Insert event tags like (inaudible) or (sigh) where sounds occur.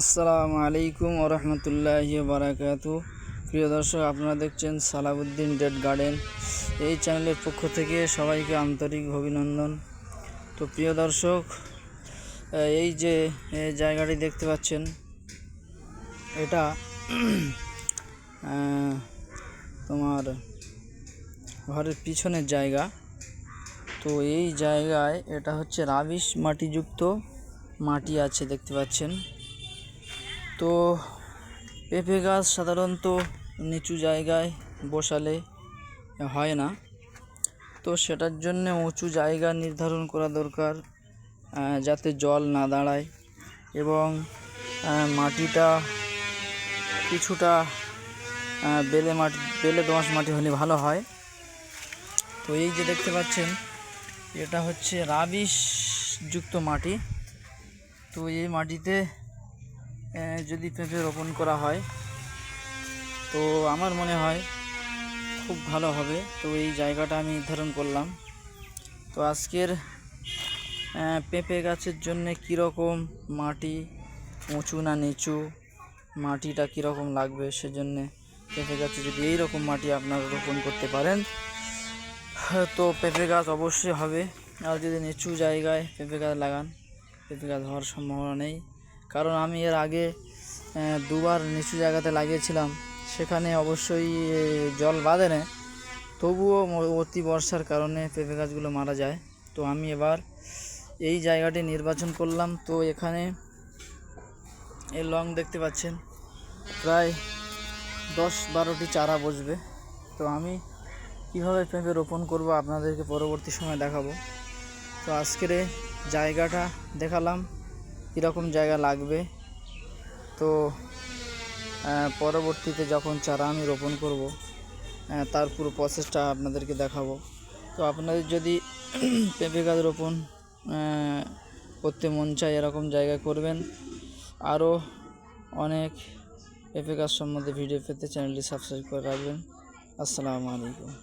আসসালামু আলাইকুম ওরহমতুল্লাহ বারাকাতু প্রিয় দর্শক, আপনারা দেখছেন সালাউদ্দিন ডেড গার্ডেন। এই চ্যানেলের পক্ষ থেকে সবাইকে আন্তরিক অভিনন্দন। তো প্রিয় দর্শক এই যে জায়গাটি দেখতে পাচ্ছেন, এটা তোমার ঘরের পিছনের জায়গা। তো এই জায়গায় এটা হচ্ছে রাবিশ মাটিযুক্ত মাটি আছে, দেখতে পাচ্ছেন। তো পেঁপে গাছ সাধারণত নিচু জায়গায় বসালে হয় না। তো সেটার জন্য উঁচু জায়গা নির্ধারণ করা দরকার যাতে জল না দাঁড়ায় এবং মাটিটা কিছুটা বেলে মাটি, বেলে দোঁয়াশ মাটি হলে ভালো হয়। তো এই যে দেখতে পাচ্ছেন, এটা হচ্ছে রাবিশ যুক্ত মাটি। তো এই মাটিতে যদি পেঁপে রোপণ করা হয়, তো আমার মনে হয় খুব ভালো হবে। তো এই জায়গাটা আমি নির্ধারণ করলাম। তো আজকের পেঁপে গাছের জন্য কীরকম মাটি উঁচু না নিচু, মাটিটা কীরকম লাগবে সেজন্য পেঁপে গাছে যদি এই রকম মাটি আপনারা রোপণ করতে পারেন, তো পেঁপে গাছ অবশ্যই হবে। আর যদি নিচু জায়গায় পেঁপে গাছ লাগান, পেঁপে গাছ হওয়ার সম্ভাবনা নেই। কারণ আমি এর আগে দুবার নিচু জায়গাতে লাগিয়েছিলাম। সেখানে অবশ্যই জল বাঁধে না। তবুও অতি বর্ষার কারণে পেঁপে গাছগুলো মারা যায়। তো আমি এবার এই জায়গাটি নির্বাচন করলাম। তো এখানে এই লং দেখতে পাচ্ছেন, প্রায় দশ বারোটি চারা বসবে। তো আমি কীভাবে পেঁপে রোপণ করব আপনাদেরকে পরবর্তী সময় দেখাবো। তো আজকের জায়গাটা দেখালাম। কীরকম জায়গা লাগবে। তো পরবর্তীতে যখন চারা আমি রোপণ করব তার পুরো প্রসেসটা আপনাদেরকে দেখাবো। তো আপনাদের যদি (clears throat) পেঁপে গাছ রোপণ করতে মন চায় এরকম জায়গায় করবেন। আরও অনেক পেঁপে গাছ সম্বন্ধে ভিডিও পেতে চ্যানেলটি সাবস্ক্রাইব করে রাখবেন। আসসালামু আলাইকুম।